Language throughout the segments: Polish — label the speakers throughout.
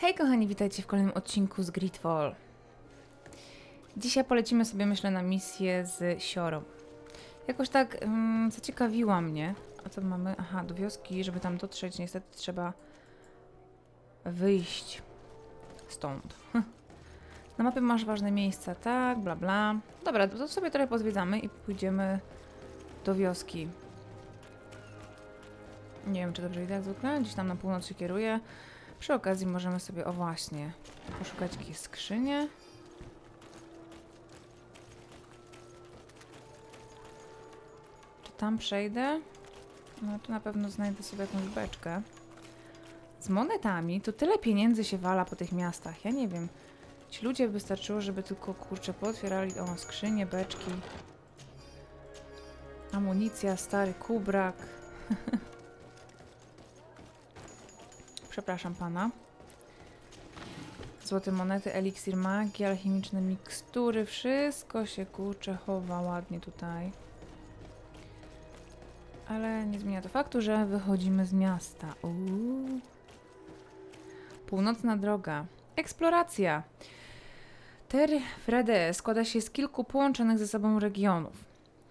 Speaker 1: Hej kochani, witajcie w kolejnym odcinku z Gridfall. Dzisiaj polecimy sobie, myślę, na misję z Siorą. Jakoś tak mm, zaciekawiła mnie. A co mamy? Aha, do wioski, żeby tam dotrzeć, niestety trzeba wyjść stąd. Na mapie masz ważne miejsca, tak, bla bla. Dobra, to sobie trochę pozwiedzamy i pójdziemy do wioski. Nie wiem, czy dobrze idę jak zwykle. Gdzieś tam na północ się kieruję. Przy okazji możemy sobie, o właśnie, poszukać jakieś skrzynie. Czy tam przejdę? No tu na pewno znajdę sobie jakąś beczkę. Z monetami to tyle pieniędzy się wala po tych miastach. Ja nie wiem. Ci ludzie wystarczyło, żeby tylko kurczę pootwierali o skrzynie, beczki. Amunicja, stary kubrak. Przepraszam pana. Złote monety, eliksir magii, alchemiczne mikstury, wszystko się kurczę chowa ładnie tutaj. Ale nie zmienia to faktu, że wychodzimy z miasta. Uuu. Północna droga. Eksploracja. Ter Frede składa się z kilku połączonych ze sobą regionów.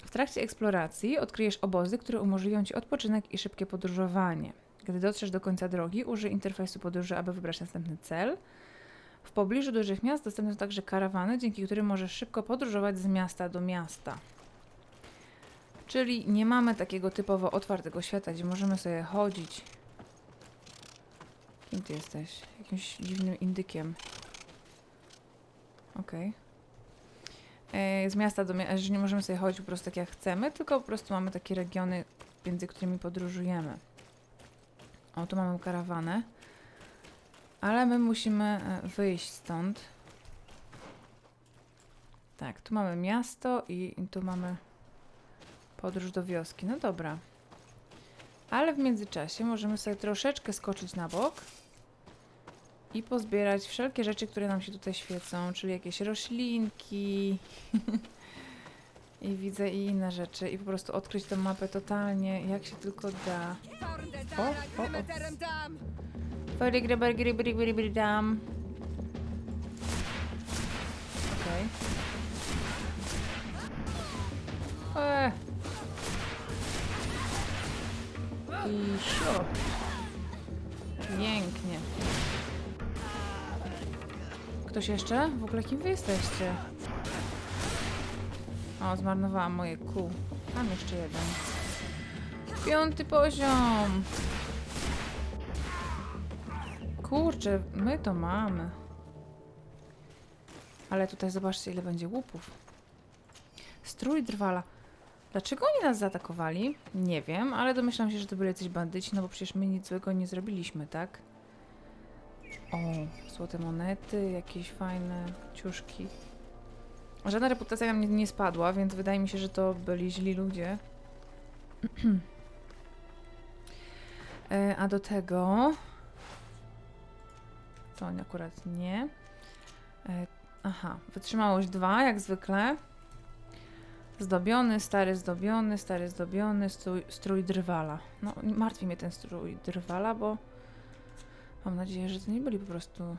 Speaker 1: W trakcie eksploracji odkryjesz obozy, które umożliwią ci odpoczynek i szybkie podróżowanie. Gdy dotrzesz do końca drogi, użyj interfejsu podróży, aby wybrać następny cel. W pobliżu dużych miast dostępne są także karawany, dzięki którym możesz szybko podróżować z miasta do miasta. Czyli nie mamy takiego typowo otwartego świata, gdzie możemy sobie chodzić. Kim ty jesteś? Jakimś dziwnym indykiem. Okej. E, Z miasta do miasta, że nie możemy sobie chodzić po prostu tak jak chcemy, tylko po prostu mamy takie regiony, między którymi podróżujemy. O, tu mamy karawanę. Ale my musimy e, wyjść stąd. Tak, tu mamy miasto i, i tu mamy podróż do wioski. No dobra. Ale w międzyczasie możemy sobie troszeczkę skoczyć na bok i pozbierać wszelkie rzeczy, które nam się tutaj świecą, czyli jakieś roślinki i widzę i inne rzeczy i po prostu odkryć tę mapę totalnie, jak się tylko da. O, o, o. Dam. Okej. Okay. I sio. Pięknie. Ktoś jeszcze? W ogóle kim wy jesteście? O, zmarnowałam moje kół. Tam jeszcze jeden. Piąty poziom. Kurczę, my to mamy. Ale tutaj zobaczcie, ile będzie łupów. Strój drwala. Dlaczego oni nas zaatakowali? Nie wiem, ale domyślam się, że to byli jacyś bandyci, no bo przecież my nic złego nie zrobiliśmy, tak? O, złote monety, jakieś fajne ciuszki. Żadna reputacja nam nie, nie spadła, więc wydaje mi się, że to byli źli ludzie. E, A do tego... To akurat nie. E, Aha, wytrzymałość 2, jak zwykle. Zdobiony, stary zdobiony, stary zdobiony, strój, strój drwala. No, martwi mnie ten strój drwala, bo mam nadzieję, że to nie byli po prostu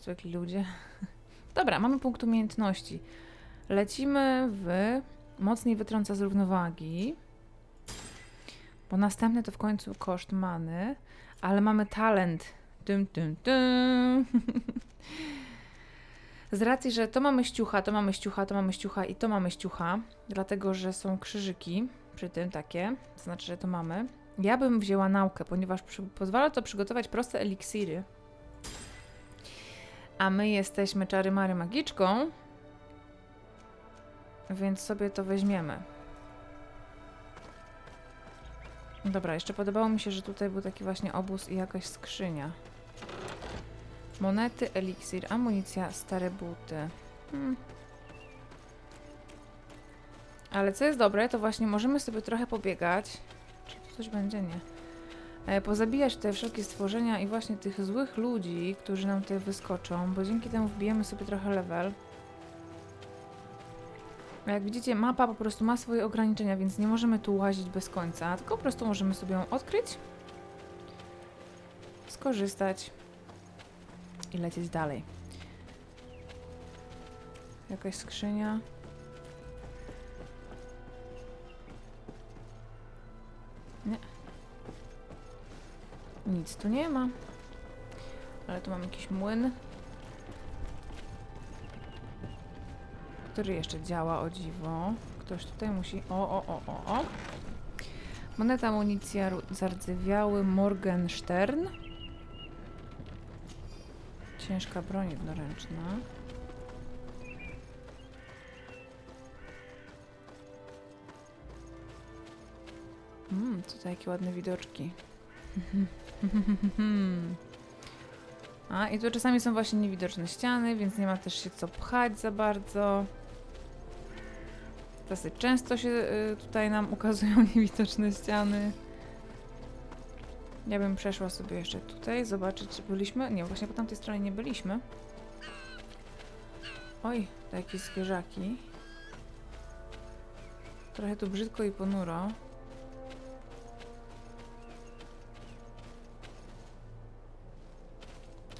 Speaker 1: zwykli ludzie. Dobra, mamy punkt umiejętności. Lecimy w mocniej wytrąca z równowagi, bo następny to w końcu koszt many, ale mamy talent. Tym, tym, tym. Z racji, że to mamy ściucha, to mamy ściucha, to mamy ściucha i to mamy ściucha, dlatego że są krzyżyki przy tym takie, to znaczy, że to mamy. Ja bym wzięła naukę, ponieważ przy, pozwala to przygotować proste eliksiry. A my jesteśmy czary mary magiczką, więc sobie to weźmiemy. Dobra, jeszcze podobało mi się, że tutaj był taki właśnie obóz i jakaś skrzynia. Monety, eliksir, amunicja, stare buty. Hmm. Ale co jest dobre, to właśnie możemy sobie trochę pobiegać. Czy coś będzie? Nie. E, pozabijać te wszelkie stworzenia i właśnie tych złych ludzi, którzy nam tutaj wyskoczą, bo dzięki temu wbijemy sobie trochę level. Jak widzicie, mapa po prostu ma swoje ograniczenia, więc nie możemy tu łazić bez końca, tylko po prostu możemy sobie ją odkryć, skorzystać i lecieć dalej. Jakaś skrzynia. Nic tu nie ma. Ale tu mam jakiś młyn. Który jeszcze działa, o dziwo. Ktoś tutaj musi... O, o, o, o, o. Moneta, amunicja, zardzewiały Morgenstern. Ciężka broń jednoręczna. Mmm, tutaj jakie ładne widoczki. A, i tu czasami są właśnie niewidoczne ściany, więc nie ma też się co pchać za bardzo. Dosyć często się y, tutaj nam ukazują niewidoczne ściany. Ja bym przeszła sobie jeszcze tutaj, zobaczyć czy byliśmy. Nie, właśnie po tamtej stronie nie byliśmy. Oj, to jakieś zwierzaki. Trochę tu brzydko i ponuro.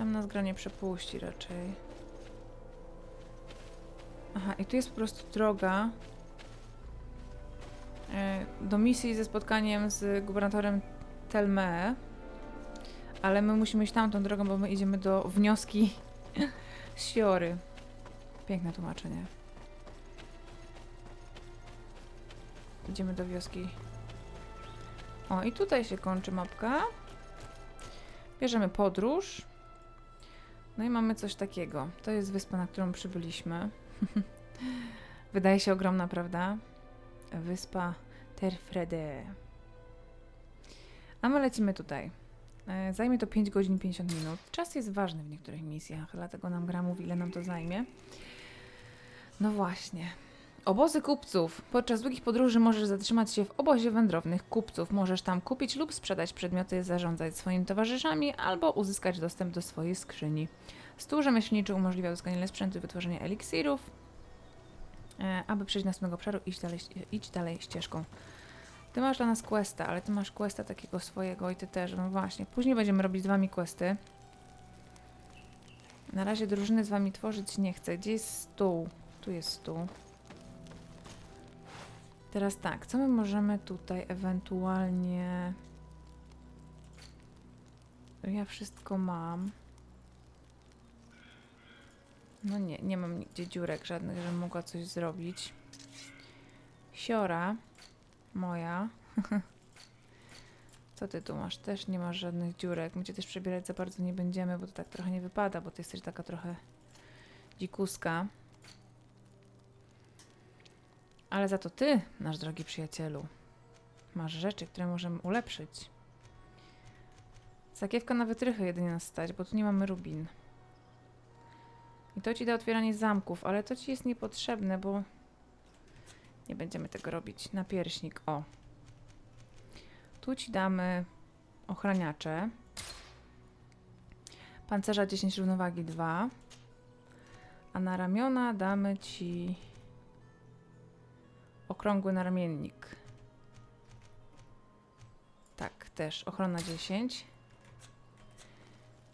Speaker 1: Tam nas gra nie przepuści raczej. Aha, i tu jest po prostu droga e, do misji ze spotkaniem z gubernatorem Telme. Ale my musimy iść tamtą drogą, bo my idziemy do wnioski Siory. Piękne tłumaczenie. Idziemy do wioski. O, i tutaj się kończy mapka. Bierzemy podróż. No i mamy coś takiego. To jest wyspa, na którą przybyliśmy. Wydaje się ogromna, prawda? Wyspa Terfrede. A my lecimy tutaj. E, Zajmie to 5 godzin 50 minut. Czas jest ważny w niektórych misjach, dlatego nam gra mówi, ile nam to zajmie. No właśnie. Obozy kupców. Podczas długich podróży możesz zatrzymać się w obozie wędrownych kupców. Możesz tam kupić lub sprzedać przedmioty, zarządzać swoimi towarzyszami albo uzyskać dostęp do swojej skrzyni. Stół rzemieślniczy umożliwia uzyskanie sprzętu i wytworzenie eliksirów. E, aby przejść do następnego obszaru, idź dalej, idź dalej ścieżką. Ty masz dla nas questa, ale ty masz questa takiego swojego i ty też. No właśnie. Później będziemy robić z wami questy. Na razie drużyny z wami tworzyć nie chcę. Gdzie jest stół? Tu jest stół. Teraz tak, co my możemy tutaj ewentualnie... Ja wszystko mam. No nie, nie mam nigdzie dziurek żadnych, żebym mogła coś zrobić. Siora. Moja. Co ty tu masz? Też nie masz żadnych dziurek. My cię też przebierać za bardzo nie będziemy, bo to tak trochę nie wypada, bo ty jesteś taka trochę dzikuska. Ale za to ty, nasz drogi przyjacielu, masz rzeczy, które możemy ulepszyć. Sakiewka na wytrychy jedynie nas stać, bo tu nie mamy rubin. I to ci da otwieranie zamków, ale to ci jest niepotrzebne, bo nie będziemy tego robić. Na pierśnik, o. Tu ci damy ochraniacze. Pancerza 10, równowagi 2. A na ramiona damy ci okrągły naramiennik. Tak, też ochrona 10.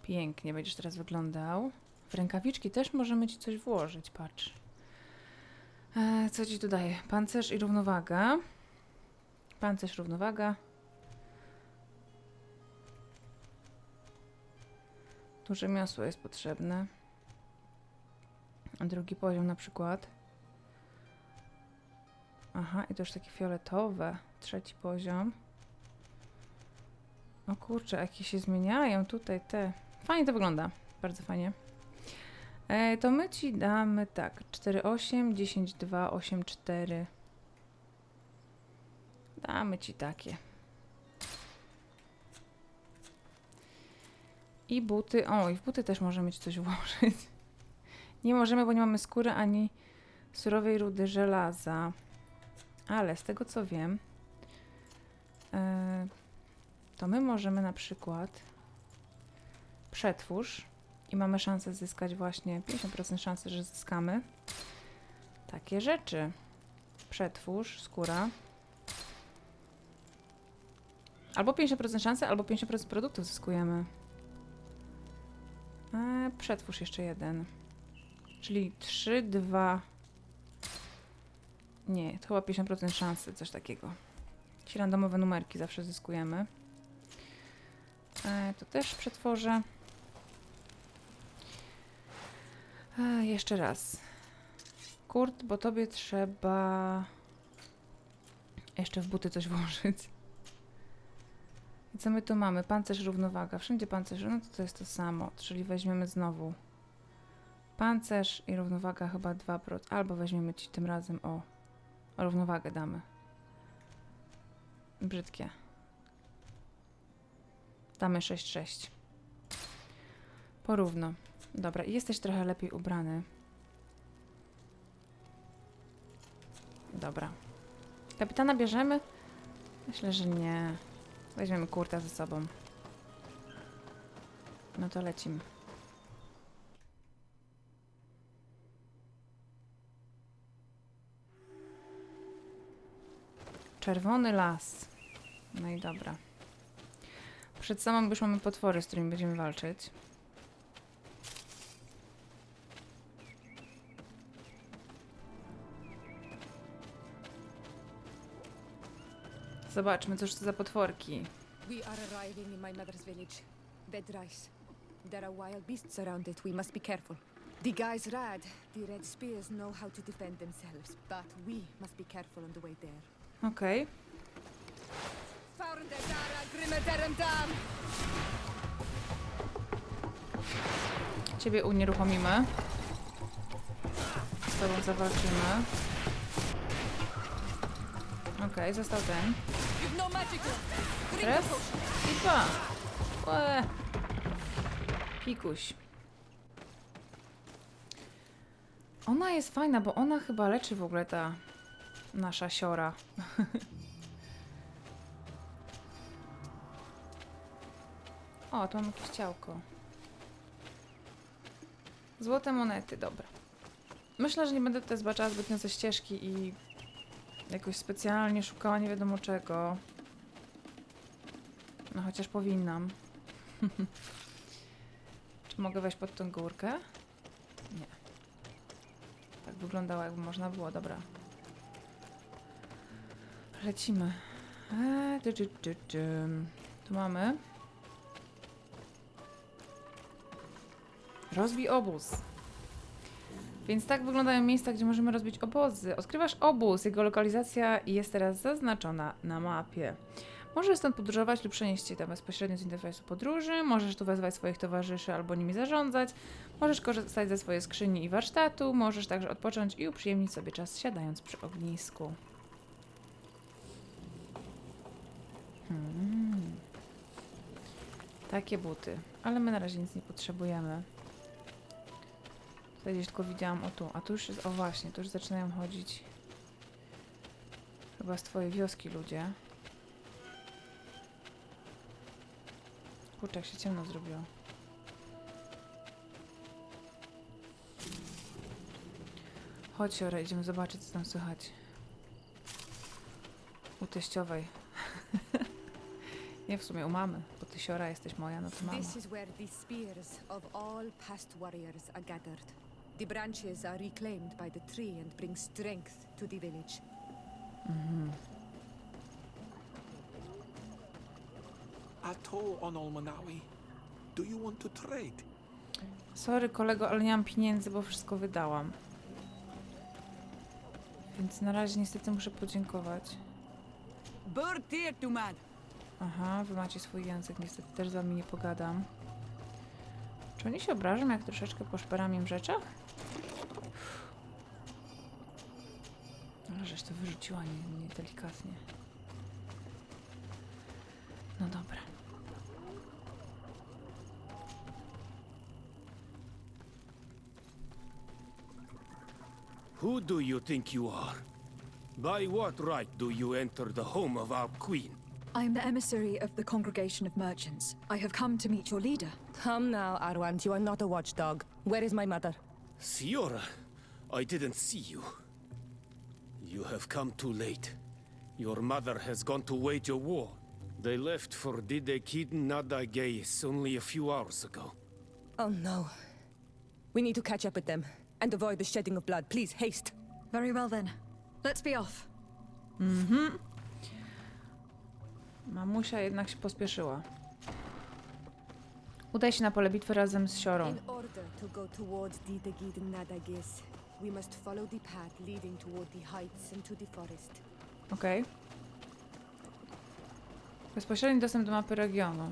Speaker 1: Pięknie będziesz teraz wyglądał. W rękawiczki też możemy ci coś włożyć, patrz. E, co ci tu daje? Pancerz i równowaga. Pancerz, równowaga. Duże miosło jest potrzebne. Drugi poziom na przykład. Aha, i to już takie fioletowe. Trzeci poziom. O kurczę, jakie się zmieniają tutaj te. Fajnie to wygląda. Bardzo fajnie. E, to my ci damy tak. 4, 8, 10, 2, 8, 4. Damy ci takie. I buty. O, i w buty też możemy ci coś włożyć. Nie możemy, bo nie mamy skóry ani surowej rudy żelaza. Ale z tego co wiem, e, to my możemy na przykład przetwórz i mamy szansę zyskać właśnie 50% szansy, że zyskamy takie rzeczy. Przetwórz, skóra. Albo 50% szansy, albo 50% produktów zyskujemy. E, przetwórz jeszcze jeden. Czyli 3, 2. Nie, to chyba 50% szansy, coś takiego. Jakieś randomowe numerki zawsze zyskujemy. E, to też przetworzę. E, jeszcze raz. Kurt, bo tobie trzeba jeszcze w buty coś włożyć. I co my tu mamy? Pancerz, równowaga. Wszędzie pancerz, no to to jest to samo. Czyli weźmiemy znowu pancerz i równowaga chyba 2%. Albo weźmiemy ci tym razem o równowagę damy. Brzydkie. Damy 6-6. Porówno. Dobra, jesteś trochę lepiej ubrany. Dobra. Kapitana bierzemy? Myślę, że nie. Weźmiemy kurta ze sobą. No to lecimy. Czerwony las. No i dobra. Przed samą już mamy potwory, z którymi będziemy walczyć. Zobaczmy, cóż to za potworki.
Speaker 2: We are arriving in my mother's village, Vedrais. There are wild beasts around it. We must be careful. The guys rad. The red spears know how to defend themselves, but we must be careful on the way there.
Speaker 1: Okej. Ciebie unieruchomimy. Z tobą zawalczymy. Okej, został ten.
Speaker 2: Potion.
Speaker 1: I dwa. Łe. Pikuś. Ona jest fajna, bo ona chyba leczy w ogóle ta nasza siora. o, tu mam jakieś ciałko. Złote monety, dobra. Myślę, że nie będę tutaj zbaczała zbytnio ze ścieżki i jakoś specjalnie szukała nie wiadomo czego. No chociaż powinnam. Czy mogę wejść pod tą górkę? Nie. Tak wyglądało, jakby można było. Dobra. Lecimy. Dy. Tu mamy. Rozbij obóz. Więc tak wyglądają miejsca, gdzie możemy rozbić obozy. Odkrywasz obóz. Jego lokalizacja jest teraz zaznaczona na mapie. Możesz stąd podróżować lub przenieść się tam bezpośrednio z interfejsu podróży, możesz tu wezwać swoich towarzyszy albo nimi zarządzać, możesz korzystać ze swojej skrzyni i warsztatu, możesz także odpocząć i uprzyjemnić sobie czas siadając przy ognisku. Hmm. Takie buty, ale my na razie nic nie potrzebujemy. Tutaj gdzieś tylko widziałam, o tu, a tu już jest, o właśnie, tu już zaczynają chodzić chyba z twojej wioski ludzie. Kurczę, jak się ciemno zrobiło. Chodź, Siora, idziemy zobaczyć, co tam słychać. U teściowej. Nie, w sumie u mamy, bo ty, Siora, jesteś moja, no to mama.
Speaker 2: This is where the spears of all past warriors are gathered. The branches are reclaimed by the tree and bring strength to the village.
Speaker 1: Mhm.
Speaker 3: Ato on Olmanawi. Do you want to trade?
Speaker 1: Sorry, kolego, ale nie mam pieniędzy, bo wszystko wydałam. Więc na razie niestety muszę podziękować.
Speaker 4: Bird tu man.
Speaker 1: Aha, wy macie swój język, niestety też z wami nie pogadam. Czy oni się obrażą, jak troszeczkę poszperam im w rzeczach? Ale żeś to wyrzuciła nie, nie. No dobra.
Speaker 5: Who do you think you are? By what right do you enter the home of our queen?
Speaker 6: I am the emissary of the Congregation of Merchants. I have come to meet your leader.
Speaker 2: Come now, Arwand, you are not a watchdog. Where is my mother?
Speaker 5: Siora, I didn't see you. You have come too late. Your mother has gone to wage a war. They left for Didekid Nadagais only a few hours ago.
Speaker 2: Oh no. We need to catch up with them and avoid the shedding of blood. Please, haste.
Speaker 6: Very well then. Let's be off. Mm-hmm.
Speaker 1: Mamusia jednak się pospieszyła. Udaj się na pole bitwy razem z Siorą.
Speaker 2: In order to go towards Didagid Nadagis, we must follow the path leading toward the heights and to the forest.
Speaker 1: Okej. Bezpośredni dostęp do mapy regionu.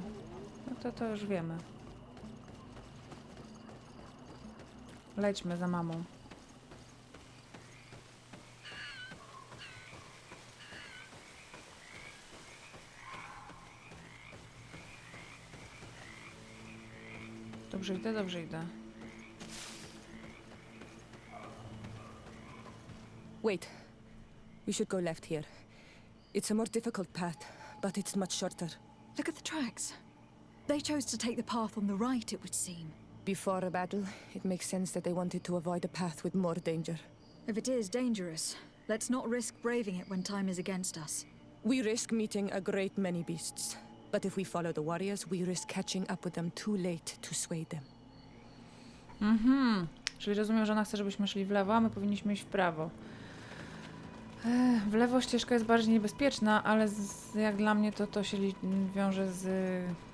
Speaker 1: No to to już wiemy. Lećmy za mamą. Dobrze idę, dobrze idę.
Speaker 2: Wait. We should go left here. It's a more difficult path, but it's much shorter.
Speaker 6: Look at the tracks. They chose to take the path on the right, it would seem.
Speaker 2: Before a battle, it makes sense that they wanted to avoid a path with more danger.
Speaker 6: If it is dangerous, let's not risk braving it when time is against us.
Speaker 2: We risk meeting a great many beasts. But if we follow the warriors, we risk catching up with them too late to sway them.
Speaker 1: Mhm. Czyli rozumiem, że ona chce, żebyśmy szli w lewo, a my powinniśmy iść w prawo. Ech, w lewo ścieżka jest bardziej niebezpieczna, ale z, jak dla mnie to to się li- wiąże z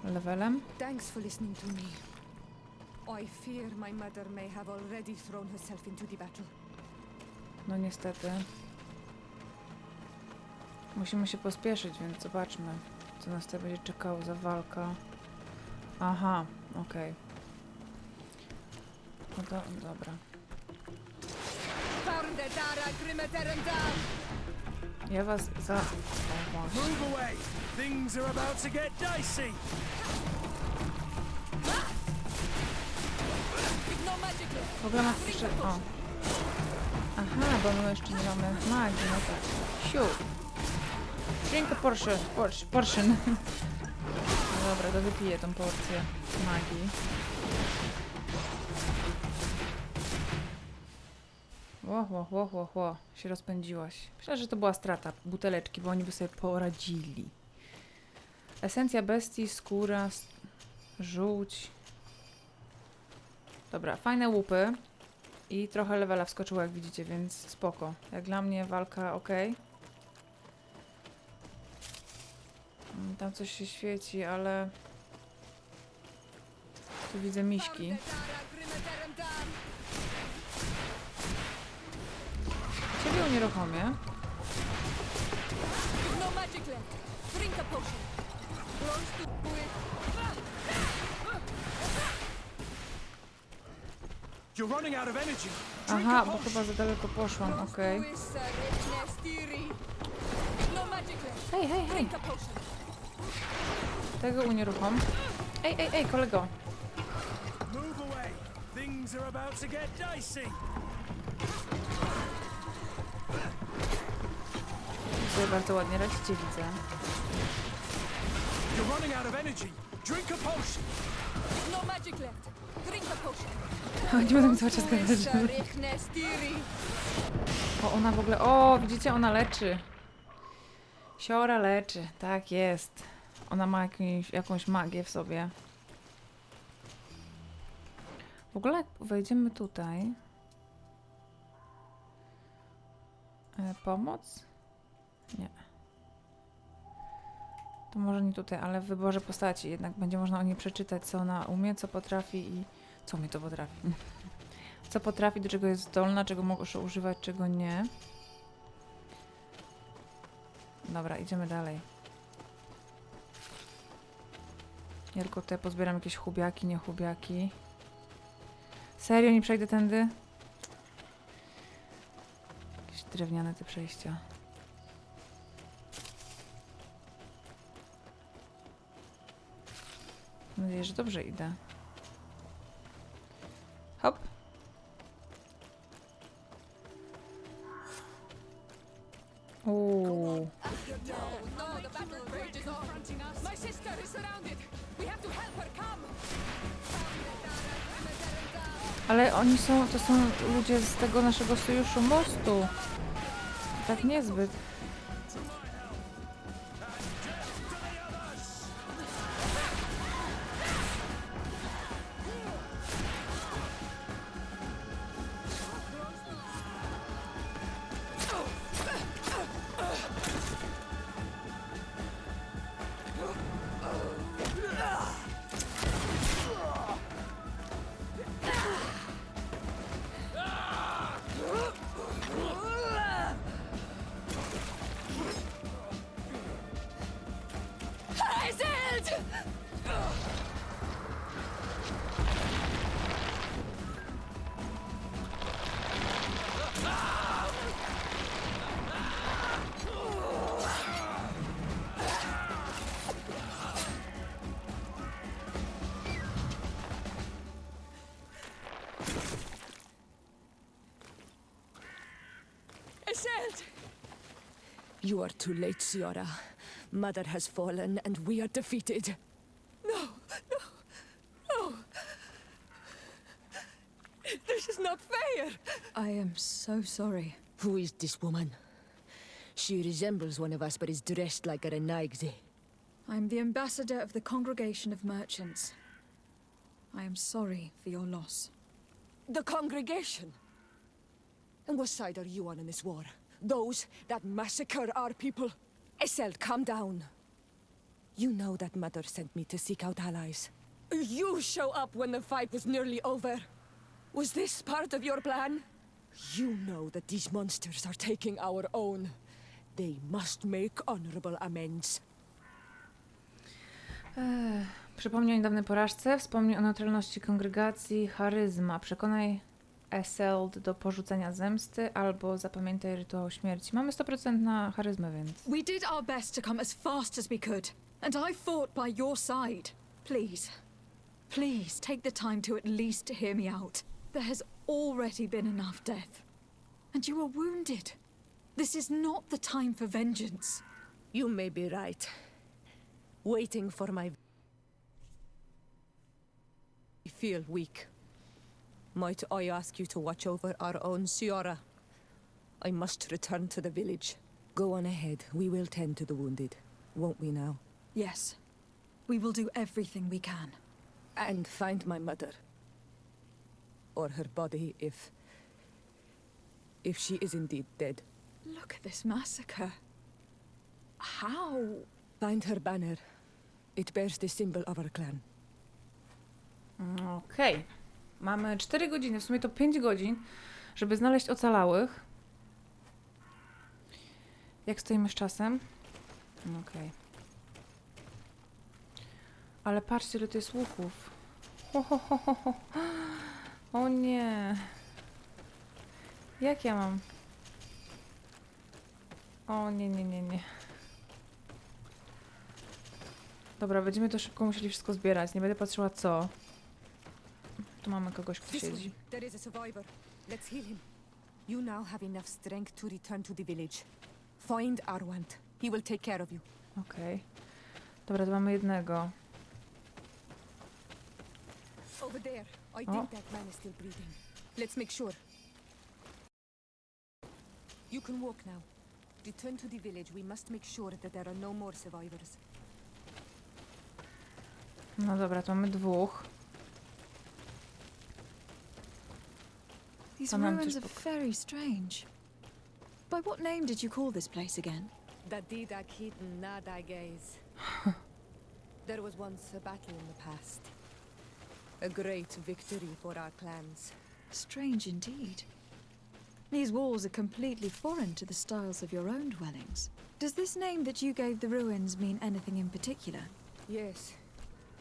Speaker 1: levelem.
Speaker 2: Thanks for listening to me. I fear my mother may have already thrown herself into the battle.
Speaker 1: No niestety. Musimy się pospieszyć, więc zobaczmy, co nas tutaj będzie czekało za walka. Aha, okej. No to, dobra. Ja was za...
Speaker 7: Move away! Things are about to get dicey!
Speaker 1: W ogóle ma jeszcze... O. Aha, bo my jeszcze nie mamy magii, no tak. Siu. Drink a portion. Portion. portion. No dobra, to wypiję tą porcję magii. Ło, ło, ło, ło. Się rozpędziłaś. Myślę, że to była strata buteleczki, bo oni by sobie poradzili. Esencja bestii, skóra, żółć. Dobra, fajne łupy. I trochę levela wskoczyło, jak widzicie, więc spoko. Jak dla mnie walka ok. Tam coś się świeci, ale... Tu widzę miśki. Ciebie unieruchomię.
Speaker 2: No magic left. Drink a potion. Close to it.
Speaker 7: You're running out of energy. Drink
Speaker 1: Aha, bo chyba za daleko poszłam, okej.
Speaker 2: No magic left.
Speaker 1: Hej, hej, hej!
Speaker 2: Drink a potion.
Speaker 1: Tego unieruchom. Ej, ej, ej, kolego! Tutaj bardzo ładnie radzicie, widzę.
Speaker 7: You're running out of energy. Drink a potion.
Speaker 2: No magic left. Drink a potion.
Speaker 1: Nie będę mi cały czas gadać. O, ona w ogóle... O, widzicie, ona leczy. Siora leczy, tak jest. Ona ma jakąś, jakąś magię w sobie. W ogóle jak wejdziemy tutaj... E, pomoc? Nie. To może nie tutaj, ale w wyborze postaci jednak będzie można o niej przeczytać, co ona umie, co potrafi i co mi to potrafi. Co potrafi, do czego jest zdolna, czego może używać, czego nie. Dobra, idziemy dalej. Ja tylko tutaj pozbieram jakieś chubiaki, nie chubiaki. Serio, nie przejdę tędy? Jakieś drewniane te przejścia. Mam nadzieję, że dobrze idę. Hop. Uuu.
Speaker 2: My sister is surrounded.
Speaker 1: Ale oni są, to są ludzie z tego naszego sojuszu mostu. Tak niezbyt.
Speaker 2: You are too late, Ciara. Mother has fallen, and we are defeated. No, no, no. This is not fair.
Speaker 6: I am so sorry.
Speaker 2: Who is this woman? She resembles one of us, but is dressed like a Renaigze.
Speaker 6: I am the ambassador of the Congregation of Merchants. I am sorry for your loss.
Speaker 2: The congregation? And what side are you on in this war? Those that massacre our people? Esel, calm down. You know that Mother sent me to seek out allies. You show up when the fight was nearly over. Was this part of your plan? You know that these monsters are taking our own. They must make honorable amends.
Speaker 1: Ech, Przypomnij o niedawnej porażce, wspomnij o neutralności kongregacji, charyzma. Przekonaj Eseld do porzucenia zemsty albo zapamiętaj rytuał śmierci. Mamy 100% na charyzmę, więc...
Speaker 6: We did our best to come as fast as we could, and I fought by your side. Please, please take the time to at least hear me out. There has already been enough death. And you were wounded. This is not the time for vengeance.
Speaker 2: You may be right. Waiting for my. I feel weak. Might I ask you to watch over our own Ciara? I must return to the village. Go on ahead. We will tend to the wounded, won't we now?
Speaker 6: Yes, we will do everything we can.
Speaker 2: And find my mother. Or her body if. if she is indeed dead.
Speaker 6: Look at this massacre. How?
Speaker 2: Find her banner. It bears the symbol of our clan.
Speaker 1: Okej. Mamy 4 godziny, w sumie to 5 godzin, żeby znaleźć ocalałych. Jak stoimy z czasem? Okej. Ale patrzcie, ile to jest łuków. Ho, ho, ho, ho. O nie. Jak ja mam? O nie, nie, nie, nie. Dobra, będziemy to szybko musieli wszystko zbierać. Nie będę patrzyła co. Tu mamy kogoś, kto
Speaker 2: This
Speaker 1: siedzi.
Speaker 2: way. There is a survivor. Let's heal him. You now have enough strength to return to the village. Find Arwant. He will take care of you.
Speaker 1: Okej. Dobra, to mamy jednego.
Speaker 2: Over there. I
Speaker 1: Oh.
Speaker 2: think that man is still breathing. Let's make sure. You can walk now. Return to the village. We must make sure that there are no more survivors.
Speaker 1: No dobra, to mamy dwóch.
Speaker 6: These
Speaker 1: Tam
Speaker 6: ruins are
Speaker 1: pok-
Speaker 6: very strange. By what name did you call this place again?
Speaker 2: Dadida Keaton Nada There was once a battle in the past. A great victory for our clans.
Speaker 6: Strange indeed. These walls are completely foreign to the styles of your own dwellings. Does this name that you gave the ruins mean anything in particular?
Speaker 2: Yes,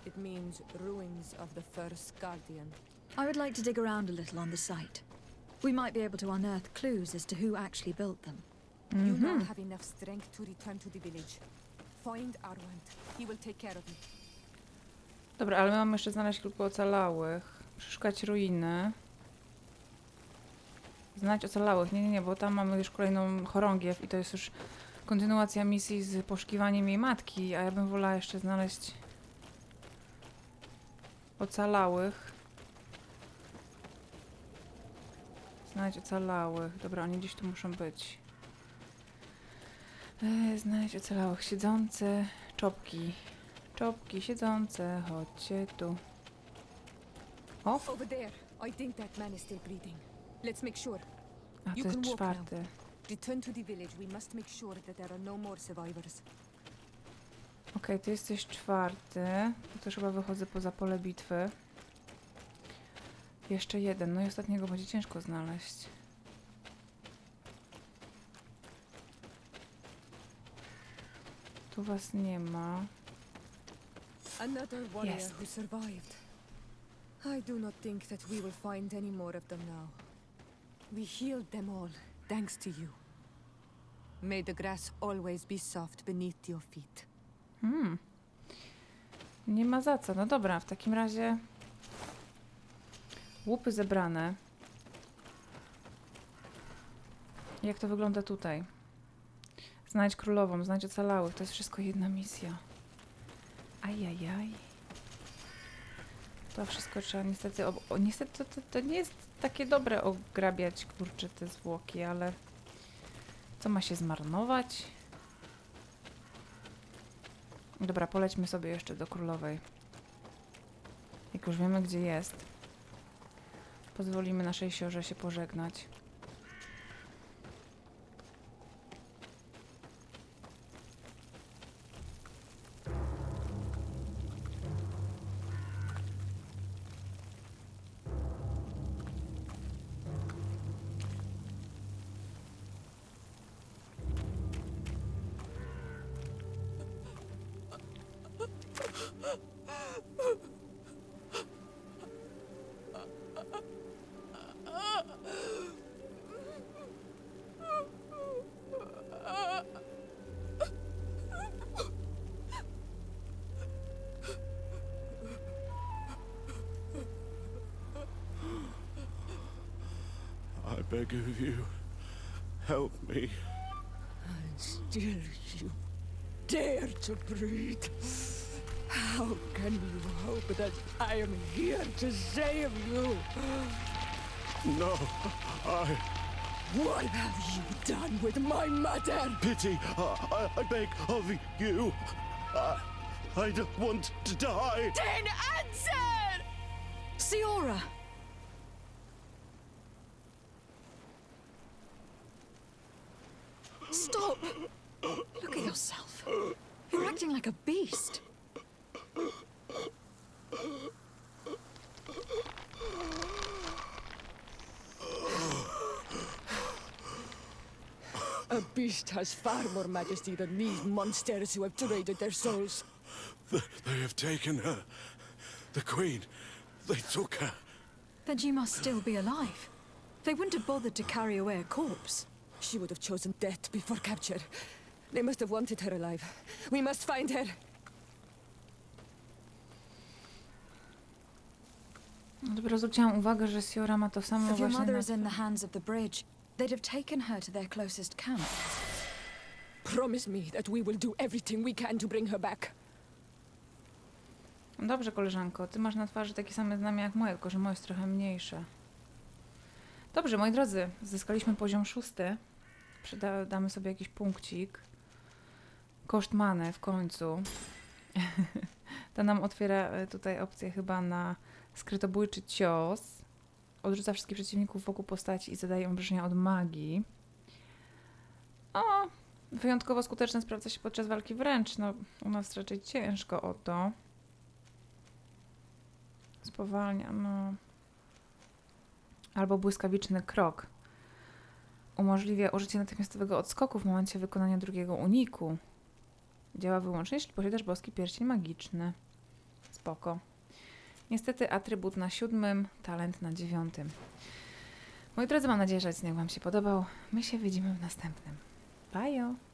Speaker 2: it means ruins of the first guardian.
Speaker 6: I would like to dig around a little on the site. We might be able to unearth clues as to who actually built them.
Speaker 2: You now
Speaker 1: Mhm.
Speaker 2: have enough strength to return to the village. Find Arwant. He will take care of you.
Speaker 1: Dobra, ale my mamy jeszcze znaleźć kilku ocalałych. Przeszukać ruiny. Znaleźć ocalałych. Nie, nie, nie, bo tam mamy już kolejną chorągiew i to jest już kontynuacja misji z poszukiwaniem jej matki, a ja bym wolała jeszcze znaleźć ocalałych. Znaleźć ocalałych. Dobra, oni gdzieś tu muszą być. E, znaleźć ocalałych. Siedzące czopki. Czopki siedzące, chodźcie tu. O,
Speaker 2: Over there. I think that man is still breathing. Let's make sure.
Speaker 1: a to jest czwarty.
Speaker 2: Return to the village. We must make sure that there are no more survivors.
Speaker 1: Okej, ty jesteś czwarty. To też chyba wychodzę poza pole bitwy. Jeszcze jeden. No i ostatniego będzie ciężko znaleźć. Tu was nie ma.
Speaker 2: Another warrior
Speaker 1: Yes.
Speaker 2: who survived. I do not think that we will find any more of them now. We healed them all, thanks to you. May the grass always be soft beneath your feet.
Speaker 1: Hmm. Nie ma za co. No dobra, w takim razie Łupy zebrane. Jak to wygląda tutaj? Znajdź królową, znajdź ocalałych. To jest wszystko jedna misja. Ajajaj. To wszystko trzeba niestety... O, niestety to, to, to nie jest takie dobre ograbiać, kurczę, te zwłoki, ale... Co ma się zmarnować? Dobra, polećmy sobie jeszcze do królowej. Jak już wiemy, gdzie jest, pozwolimy naszej siorze się pożegnać.
Speaker 3: Beg of you, help me.
Speaker 2: Still you dare to breathe. How can you hope that I am here to save you?
Speaker 3: No, I
Speaker 2: What have you done with my mother?
Speaker 3: pity. I, I, I beg of you. I, I don't want to die.
Speaker 2: Then answer!
Speaker 6: Siora! Stop! Look at yourself. You're acting like a beast.
Speaker 2: A beast has far more majesty than these monsters who have traded their souls.
Speaker 3: Th- They have taken her. The Queen. They took her.
Speaker 6: Then she must still be alive. They wouldn't have bothered to carry away a corpse.
Speaker 2: She would have chosen death before capture. They must have wanted her alive. We must find her.
Speaker 1: No Dopiero zwróciłam uwagę, że Siora ma to samo
Speaker 6: If your
Speaker 1: właśnie
Speaker 6: mother is in the hands of the bridge, they'd have taken her to their closest camp.
Speaker 2: Promise me that we will do everything we can to bring her back.
Speaker 1: Dobrze, koleżanko, ty masz na twarzy takie same znamie jak moje, tylko że moje jest trochę mniejsze. Dobrze, moi drodzy, zyskaliśmy poziom szósty. Przyda, damy sobie jakiś punkcik. Koszt many w końcu. to nam otwiera e, tutaj opcję chyba na skrytobójczy cios. Odrzuca wszystkich przeciwników wokół postaci i zadaje obrażenia od magii. O, wyjątkowo skuteczne sprawdza się podczas walki wręcz. No, u nas raczej ciężko o to. Spowalnia, no. Albo błyskawiczny krok. Umożliwia użycie natychmiastowego odskoku w momencie wykonania drugiego uniku. Działa wyłącznie, jeśli posiadasz boski pierścień magiczny. Spoko. Niestety atrybut na siódmym, talent na dziewiątym. Moi drodzy, mam nadzieję, że odcinek Wam się podobał. My się widzimy w następnym. Bye!